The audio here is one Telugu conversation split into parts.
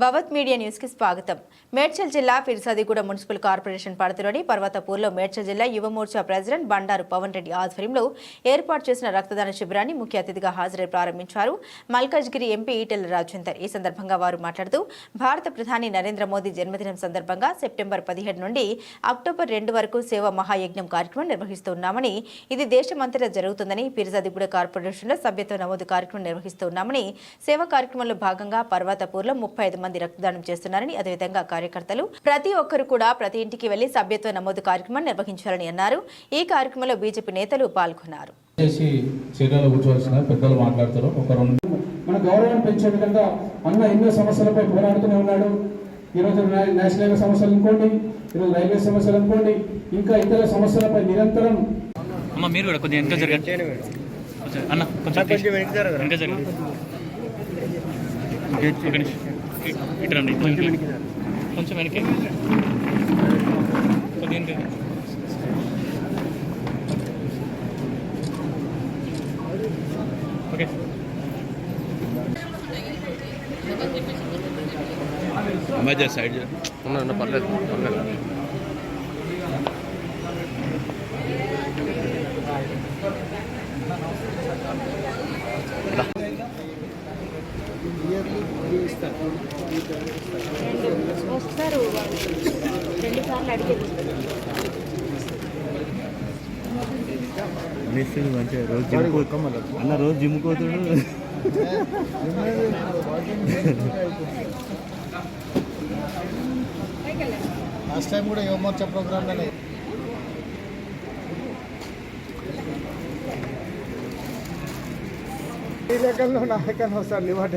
భవత్ మీడియా న్యూస్కి స్వాగతం. మేడ్చల్ జిల్లా ఫిర్సాదిగూడ మున్సిపల్ కార్పొరేషన్ పరిధిలోని పర్వతపూర్లో మేడ్చల్ జిల్లా యువమోర్చా ప్రెసిడెంట్ బండారు పవన్ రెడ్డి ఆధ్వర్యంలో ఏర్పాటు చేసిన రక్తదాన శిబిరాన్ని ముఖ్య అతిథిగా హాజరై ప్రారంభించారు మల్కాజ్గిరి ఎంపీ ఈటెల రాజేందర్ ఈ సందర్భంగా వారు మాట్లాడుతూ భారత ప్రధాని నరేంద్ర మోదీ జన్మదినం సందర్భంగా సెప్టెంబర్ పదిహేడు నుండి అక్టోబర్ రెండు వరకు సేవ మహాయజ్ఞం కార్యక్రమం నిర్వహిస్తున్నామని ఇది దేశమంతటా జరుగుతుందని ఫిర్జాదిగూడ కార్పొరేషన్లో సభ్యత్వ నమోదు కార్యక్రమం నిర్వహిస్తున్నామని సేవా కార్యక్రమంలో భాగంగా పర్వతపూర్లో ముప్పై ఐదు మంది రక్తదానం చేస్తున్నారని అదేవిధంగా కార్యకర్తలు ప్రతి ఒక్కరు కూడా ప్రతి ఇంటికి వెళ్ళి సభ్యత్వ నమోదు కార్యక్రమం నిర్వహించాలని అన్నారు. ఈ కార్యక్రమంలో బీజేపీ నేతలు పాల్గొన్నారు. పెద్దలు మాట్లాడతారు ఒక రెండు మన గౌరవం పెంచే విధంగా అన్న ఎన్నో సమస్యలపై పోరాడుతూనే ఉన్నాడు. ఈరోజు నేషనల్ హైవే సమస్యలు అనుకోండి ఈరోజు రైల్వే సమస్యలు అనుకోండి ఇంకా ఇతర సమస్యలపై నిరంతరం అమ్మ మీరు కూడా కొద్దిగా వెనక జరగండి కొంచెం అన్న కొంచెం కొంచెం వెనక జరగండి. వెనక ఇటు రండి. కొంచెం కొద్దిగా వెనక్కి. ఓకే. మధ్య సైడ్ ఉన్నా పర్లేదు పర్లేదు. వస్తారు రెండు సార్లు అడిగేది మంచిగా రోజు జిమ్ అన్న రోజు జిమ్ కోతుడు లాస్ట్ టైం కూడా యువమోర్చా ప్రోగ్రాంలోనే ఈ లెక్కల్లో నా లెక్కన వస్తారు లివట్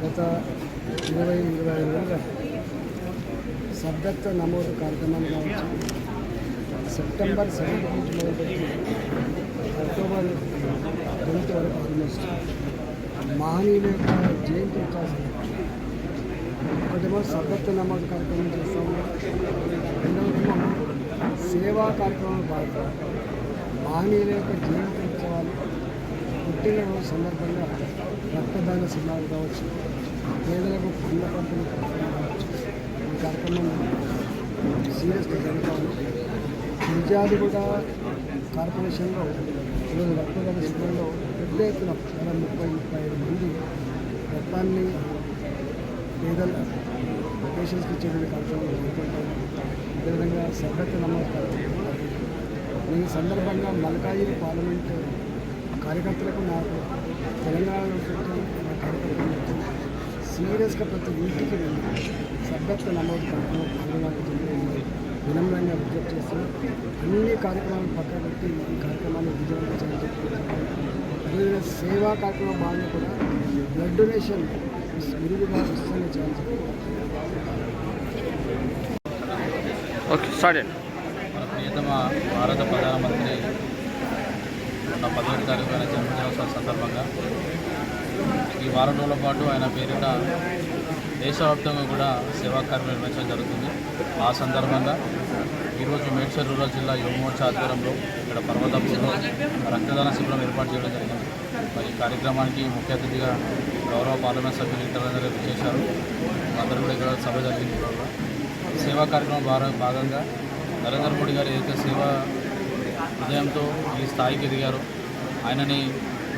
గత ఇరవై ఇరవై ఐదు రోజుల సభ్యత్వ నమోదు కార్యక్రమాన్ని కావచ్చు సెప్టెంబర్ సెవెంత్ నుంచి మొదలుపెట్టి అక్టోబర్ టెన్త్ వరకు ఆల్మోస్ట్ మహనీయుల యొక్క జయంతి ఉత్సవం ఒకటేమో సభ్యత్వ నమోదు కార్యక్రమం చేస్తాము. రెండవదేమో సేవా కార్యక్రమాలు భాగంగా మహనీయుల యొక్క జయంతి ఉత్సవాలు పుట్టినరోజు సందర్భంగా రక్తదాన శిబిరాలు కావచ్చు పేదలకు పండ్ల పంపిణీ కావచ్చు ఈ కార్యక్రమం సీరియస్గా జరుగుతాను. నిజాది కూడా కార్పొరేషన్లో ఈరోజు రక్తదాన శిబిరంలో పెద్ద ఎత్తున దాదాపు ముప్పై ముప్పై ఐదు మంది రక్తాన్ని పేదల పేషెంట్స్కి ఇచ్చేటువంటి కార్యక్రమం జరుగుతుంటాను అదేవిధంగా సభ్యత నమోదు ఈ సందర్భంగా మల్కాయి పార్లమెంట్ కార్యకర్తలకు నాకు తెలంగాణలో మా కార్యకర్తలకు సీరియస్గా ప్రతి ఇంటికి వెళ్ళి సభ్యత్వ నమోదు కార్యక్రమం వినమ్రంగా విజ్ఞప్తి చేస్తున్నాం అన్ని కార్యక్రమాలు పక్కన పెట్టి ఈ కార్యక్రమాన్ని విజయవంతం చేయాలని అదేవిధంగా సేవా కార్యక్రమం భాగంగా కూడా బ్లడ్ డొనేషన్ విరివిగా విస్తరణ చేయాలని చెప్పి ఓకే స్టార్ట్ మన ప్రియతమ భారత ప్రధానమంత్రి తారీఖు ఆయన జన్మదినోత్సవం సందర్భంగా ఈ వారం రోజుల పాటు ఆయన పేరిట దేశవ్యాప్తంగా కూడా సేవా కార్యక్రమం నిర్వహించడం జరుగుతుంది. ఆ సందర్భంగా ఈరోజు మేడ్చల్ రూరల్ జిల్లా యువమోర్చ ఆధ్వర్యంలో ఇక్కడ పర్వతంలో రక్తదాన శిబిరం ఏర్పాటు చేయడం జరిగింది. మరి ఈ కార్యక్రమానికి ముఖ్య అతిథిగా గౌరవ పార్లమెంట్ సభ్యులు ఇంటర్ చేశారు అందరూ కూడా ఇక్కడ సభ జరిగింది. సేవా కార్యక్రమం భాగంగా నరేంద్ర మోడీ గారు ఏదైతే సేవా హృదయంతో ఈ స్థాయికి ఎదిగారో ఆయనని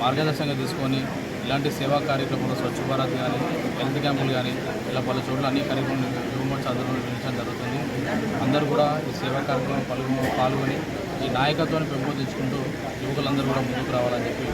మార్గదర్శకంగా తీసుకొని ఇలాంటి సేవా కార్యక్రమంలో స్వచ్ఛ భారత్ కానీ హెల్త్ క్యాంపులు కానీ ఇలా పలు చోట్ల అన్ని కార్యక్రమాలు యువమోర్చ ఆధ్వర్యంలో నిర్వహించడం జరుగుతుంది. అందరూ కూడా ఈ సేవా కార్యక్రమంలో పాల్గొ పాల్గొని ఈ నాయకత్వాన్ని పెంపొందించుకుంటూ యువకులందరూ కూడా ముందుకు రావాలని చెప్పి